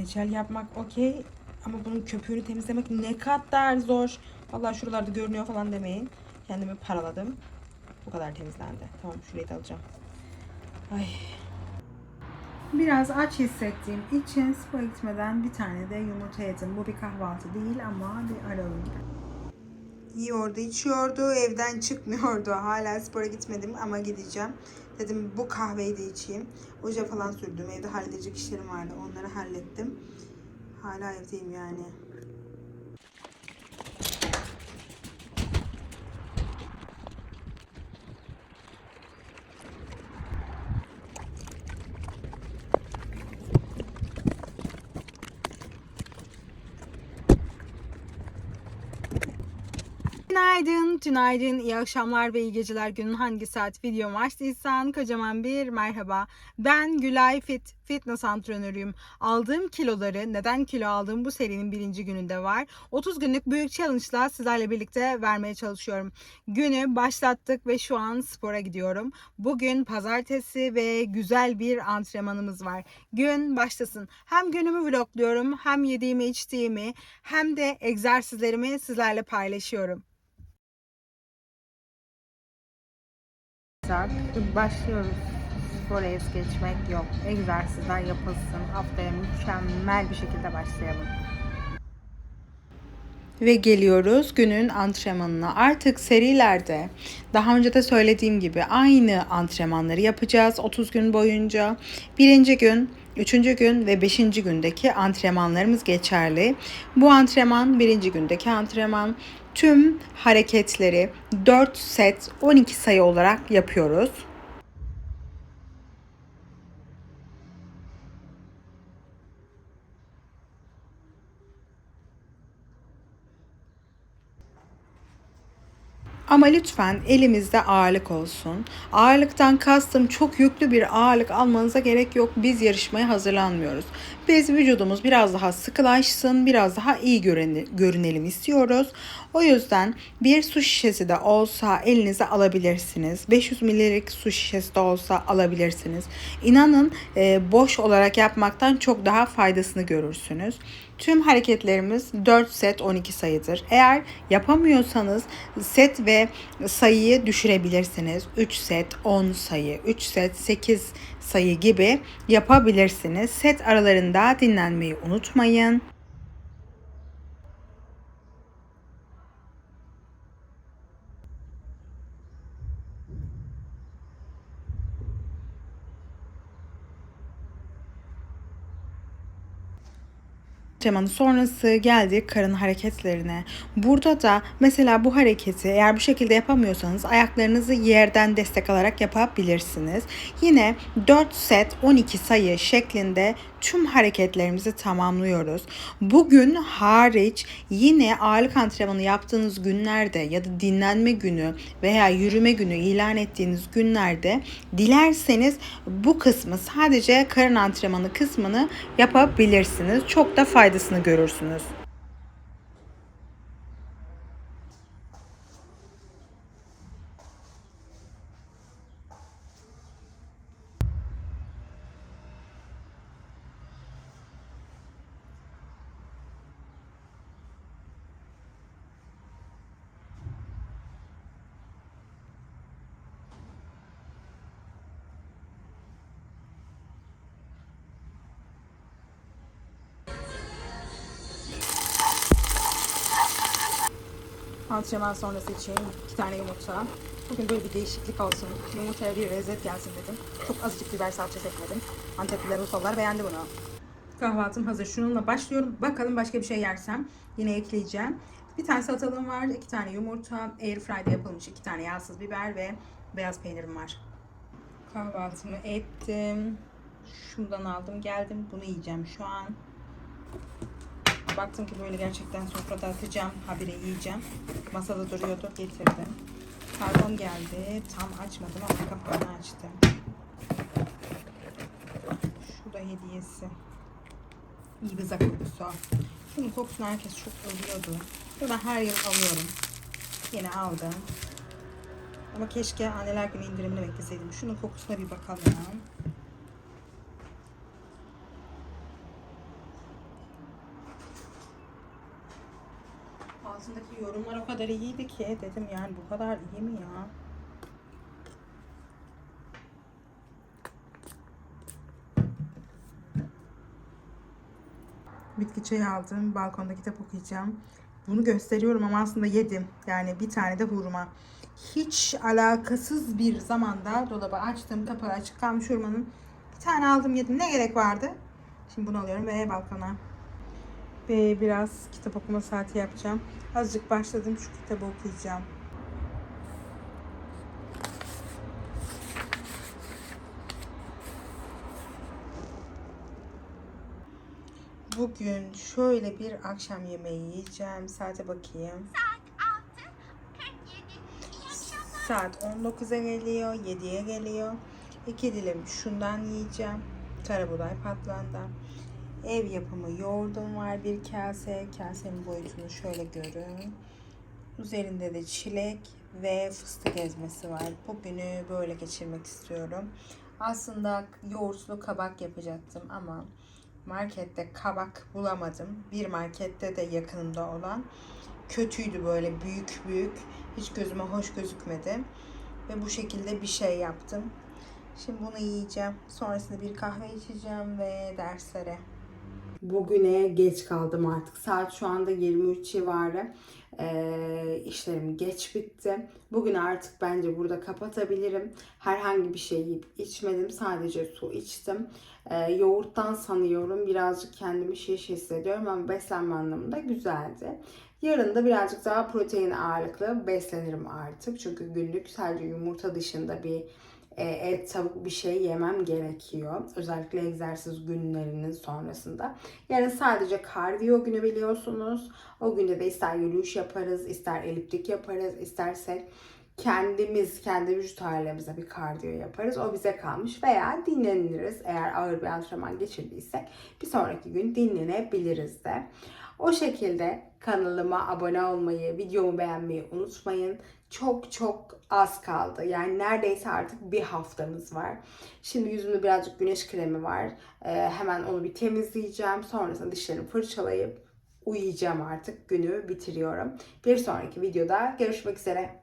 Reçel yapmak okey ama bunun köpüğünü temizlemek ne kadar zor. Vallahi şuralarda görünüyor falan demeyin. Kendimi paraladım. Bu kadar temizlendi. Tamam şurayı da alacağım. Ay. Biraz aç hissettiğim için spora gitmeden bir tane de yumurta yedim. Bu bir kahvaltı değil ama bir ara öğün. Yiyordu, içiyordu, evden çıkmıyordu. Hala spora gitmedim ama gideceğim. Dedim bu kahveyi de içeyim. Oje falan sürdüm. Evde halledecek işlerim vardı. Onları hallettim. Hala evdeyim yani. Günaydın, tünaydın, iyi akşamlar ve iyi geceler. Günün hangi saat video açtıysan kocaman bir merhaba. Ben Gülay Fit, fitness antrenörüyüm. Aldığım kiloları, neden kilo aldığım bu serinin birinci gününde var. 30 günlük büyük challenge'la sizlerle birlikte vermeye çalışıyorum. Günü başlattık ve şu an spora gidiyorum. Bugün pazartesi ve güzel bir antrenmanımız var. Gün başlasın. Hem günümü vlogluyorum, hem yediğimi içtiğimi, hem de egzersizlerimi sizlerle paylaşıyorum. Başlıyoruz. Spora es geçmek yok. Egzersizler yapılsın. Haftaya mükemmel bir şekilde başlayalım. Ve geliyoruz günün antrenmanına. Artık serilerde daha önce de söylediğim gibi aynı antrenmanları yapacağız 30 gün boyunca. Birinci gün, üçüncü gün ve beşinci gündeki antrenmanlarımız geçerli. Bu antrenman birinci gündeki antrenman. Tüm hareketleri 4 set 12 sayı olarak yapıyoruz. Ama lütfen elimizde ağırlık olsun. Ağırlıktan kastım çok yüklü bir ağırlık almanıza gerek yok. Biz yarışmaya hazırlanmıyoruz. Biz vücudumuz biraz daha sıkılaşsın, biraz daha iyi görünelim istiyoruz. O yüzden bir su şişesi de olsa elinize alabilirsiniz. 500 mililitrelik su şişesi de olsa alabilirsiniz. İnanın boş olarak yapmaktan çok daha faydasını görürsünüz. Tüm hareketlerimiz 4 set 12 sayıdır. Eğer yapamıyorsanız set ve sayıyı düşürebilirsiniz. 3 set 10 sayı, 3 set 8 sayı gibi yapabilirsiniz. Set aralarında dinlenmeyi unutmayın. Antrenmanı sonrası geldik karın hareketlerine. Burada da mesela bu hareketi eğer bu şekilde yapamıyorsanız ayaklarınızı yerden destek alarak yapabilirsiniz. Yine 4 set 12 sayı şeklinde tüm hareketlerimizi tamamlıyoruz. Bugün hariç yine ağırlık antrenmanı yaptığınız günlerde ya da dinlenme günü veya yürüme günü ilan ettiğiniz günlerde dilerseniz bu kısmı sadece karın antrenmanı kısmını yapabilirsiniz. Çok da faydasını görürsünüz. Antrenman sonrası için iki tane yumurta. Bugün böyle bir değişiklik olsun. Yumurtaya bir lezzet gelsin dedim. Çok azıcık biber salçası ekledim. Antepliler, Urfalılar beğendi bunu. Kahvaltım hazır. Şununla başlıyorum. Bakalım başka bir şey yersem yine ekleyeceğim. Bir tane salatalığım var. iki tane yumurta. Airfry'de yapılmış iki tane yağsız biber ve beyaz peynirim var. Kahvaltımı ettim. Şundan aldım geldim. Bunu yiyeceğim şu an. Baktım ki böyle gerçekten sofrada atacağım. Habire yiyeceğim. Masada duruyordu. Getirdim. Kargom geldi. Tam açmadım ama kapağını açtım. Şu da hediyesi. İbiza kokusu. Şunun kokusunu herkes çok övüyordu. Ve ben her yıl alıyorum. Yine aldım. Ama keşke anneler günü indirimini bekleseydim. Şunun kokusuna bir bakalım. Altındaki yorumlar o kadar iyiydi ki dedim yani bu kadar iyi mi ya? Bitki çayı aldım. Balkonda kitap okuyacağım. Bunu gösteriyorum ama aslında yedim. Yani bir tane de hurma. Hiç alakasız bir zamanda dolabı açtım. Kapağı açık kalmış hurmanın. Bir tane aldım yedim. Ne gerek vardı? Şimdi bunu alıyorum ve balkona. Ve biraz kitap okuma saati yapacağım. Azıcık başladım. Şu kitabı okuyacağım. Bugün şöyle bir akşam yemeği yiyeceğim. Saate bakayım. Saat 19'a geliyor, 7'ye geliyor. İki dilim şundan yiyeceğim. Karabuğday patlandan. Ev yapımı yoğurdum var bir kase. Kasenin boyutunu şöyle görün. Üzerinde de çilek ve fıstık ezmesi var. Bugünü böyle geçirmek istiyorum. Aslında yoğurtlu kabak yapacaktım ama markette kabak bulamadım. Bir markette de yakınımda olan kötüydü böyle büyük büyük. Hiç gözüme hoş gözükmedi. Ve bu şekilde bir şey yaptım. Şimdi bunu yiyeceğim. Sonrasında bir kahve içeceğim ve derslere. Bugüne geç kaldım artık. Saat şu anda 23 civarı. Ee, işlerim geç bitti. Bugün artık bence burada kapatabilirim. Herhangi bir şey yiyip içmedim. Sadece su içtim. Ee, yoğurttan sanıyorum birazcık kendimi şiş hissediyorum ama beslenme anlamında güzeldi. Yarın da birazcık daha protein ağırlıklı beslenirim artık. Çünkü günlük sadece yumurta dışında bir e, et, tavuk bir şey yemem gerekiyor. Özellikle egzersiz günlerinin sonrasında. Yarın sadece kardiyo günü biliyorsunuz. O günde de ister yürüyüş yaparız, ister eliptik yaparız, istersek kendimiz, kendi vücut halimize bir kardiyo yaparız. O bize kalmış veya dinleniriz. Eğer ağır bir antrenman geçirdiysek bir sonraki gün dinlenebiliriz de. O şekilde kanalıma abone olmayı, videomu beğenmeyi unutmayın. Çok çok az kaldı. Yani neredeyse artık bir haftamız var. Şimdi yüzümde birazcık güneş kremi var. Ee, hemen onu bir temizleyeceğim. Sonrasında dişlerimi fırçalayıp uyuyacağım artık. Günü bitiriyorum. Bir sonraki videoda görüşmek üzere.